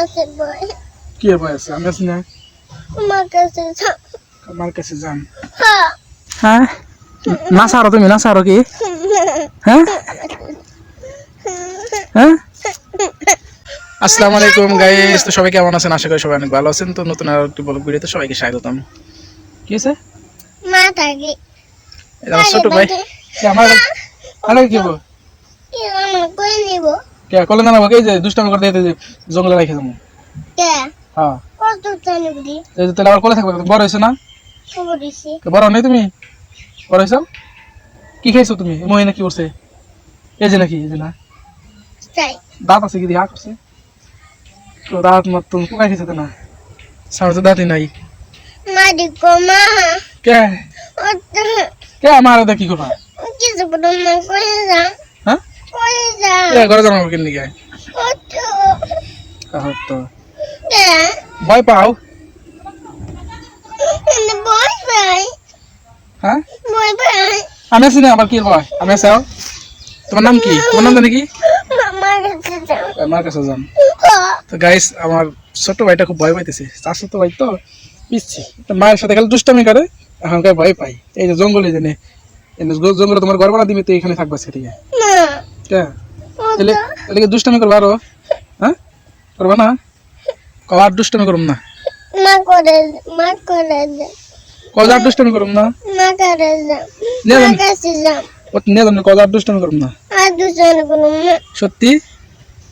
আছে বই কি আছে আমি আছি না? আমার কাছে যাও। আমার কাছে যান হ্যাঁ? না সারো তুমি না সারো কি? হ্যাঁ? হ্যাঁ? আসসালামু আলাইকুম গাইস তো সবাই কেমন আছেন? আশা করি সবাই অনেক ভালো আছেন। তো নতুন আর একটি ব্লগ ভিডিওতে সবাইকে স্বাগতম। কি আছে মা থাকে ছোট ভাই। আমার আরে কি বল কি আমার কই নিব? কে? কলে না এই যে দুষ্টামি করতে যেতে জঙ্গলে রেখে যাব কে? হ্যাঁ। কত এই তাহলে আবার কলে থাকবে বড় হয়েছে না? দিছি কে বড় নেই তুমি? বড় হয়েছো? কি খাইছো তুমি? মহিনা কি করছে? এই যে নাকি এই যে না? দাঁত আছে কি? দিয়া করছে তো দাঁত মতন পোকা খেয়েছে তো না? সামনে তো দাঁতই নাই। মা দিকো মা। কে? কে আমার এটা কি করবা? কিছু বড় মা কই যা হ্যাঁ কই যা কে ঘরে কেন তো। ভয় পাও? হ্যাঁ? আমি আছি না আবার কি ভয় আমি আছি তোমার নাম কি? তোমার নাম জানি কি? আমার কাছে যান হ্যাঁ তো গাইস আমার ছোট ভাইটা খুব ভয় পাইতেছে। তার ছোট ভাই তো পিচ্ছি। তো মায়ের সাথে খালি দুষ্টামি করে এখন ভয় পাই? এই যে জঙ্গলে জেনে জঙ্গলে তোমার ঘর বানা দিবে তো এখানে থাকবা সেটিকে তাহলে তাহলে কি দুষ্টামি করবা আরও? হ্যাঁ? করবা না? কবে আর দুষ্টামি করুম না। মা করে মা করে কবে আর দুষ্টামি করুম না। মা করে কাছে ও আর দুষ্টামি করুম না। আর সত্যি?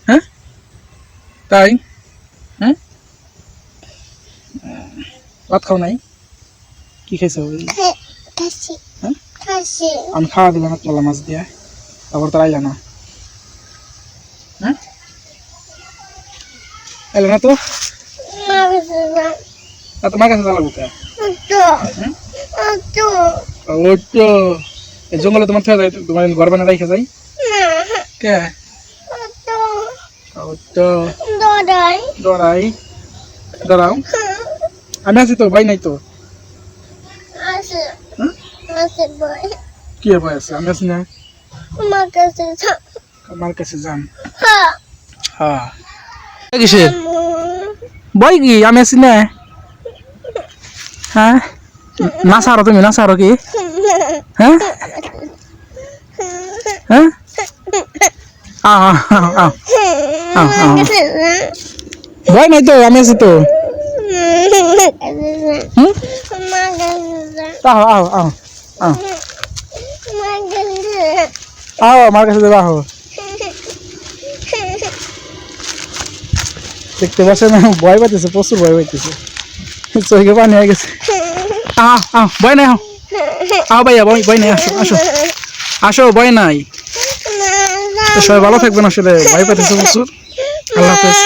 হ্যাঁ? তাই? হ্যাঁ? ভাত খাও নাই? কি খাইছো? কাশি হ্যাঁ? কাশি আমি খাওয়া দিলাম মাছ দিয়ে। তারপর তো আইলা না। এলো না তো? মা কাছে যাও আর তোমার কাছে চালাবো ওই তো জঙ্গলে তোমার থেকে তোমার ঘর বানা রেখে যাই। কে? ডরাই দাঁড়াও আমি আছি তো ভাই নাই তো। আছে আছে কি ভয় আছে আমি আছি না। মা কাছে যাও আমার কাছে যান। হ্যাঁ। হ্যাঁ। কিসের বই কি আমি আছি না হ্যাঁ না সারো তুমি না সারো কি হ্যাঁ হ্যাঁ আও আও আও আও আও আও ভয় নাই তো আমি আছি তো হুম আও আও আও আও আও আমার কাছে দেবা আও দেখতে পাচ্ছেন, ভয় পাইতেছে, প্রচুর ভয় পাইতেছে। চোখে পানি হয়ে গেছে। আহ আহ, ভয় নাই, আহ। ভাইয়া, ভয় ভয় নাই, আসো আসো। আসো, ভয় নাই। সবাই ভালো থাকবেন আসলে, ভয় পাইতেছে প্রচুর। আল্লাহ হাফেজ।